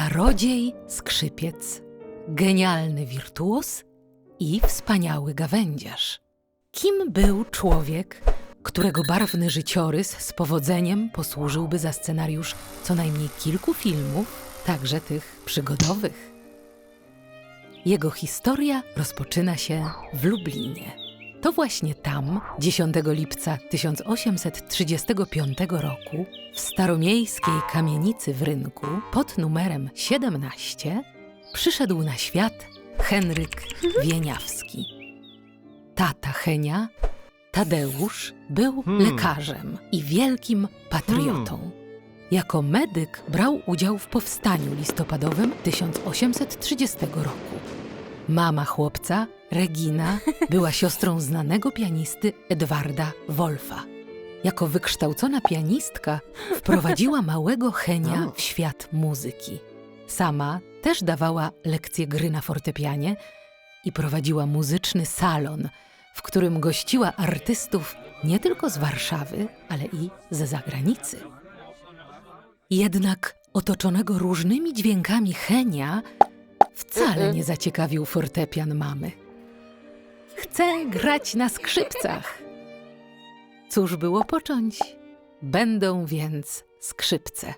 Czarodziej skrzypiec, genialny wirtuos i wspaniały gawędziarz. Kim był człowiek, którego barwny życiorys z powodzeniem posłużyłby za scenariusz co najmniej kilku filmów, także tych przygodowych? Jego historia rozpoczyna się w Lublinie. To właśnie tam, 10 lipca 1835 roku, w staromiejskiej kamienicy w rynku pod numerem 17, przyszedł na świat Henryk Wieniawski. Tata Henia, Tadeusz, był Hmm. lekarzem i wielkim patriotą. Jako medyk brał udział w powstaniu listopadowym 1830 roku. Mama chłopca, Regina, była siostrą znanego pianisty Edwarda Wolfa. Jako wykształcona pianistka wprowadziła małego Henia w świat muzyki. Sama też dawała lekcje gry na fortepianie i prowadziła muzyczny salon, w którym gościła artystów nie tylko z Warszawy, ale i ze zagranicy. Jednak otoczonego różnymi dźwiękami Henia wcale nie zaciekawił fortepian mamy. Chcę grać na skrzypcach. Cóż było począć? Będą więc skrzypce.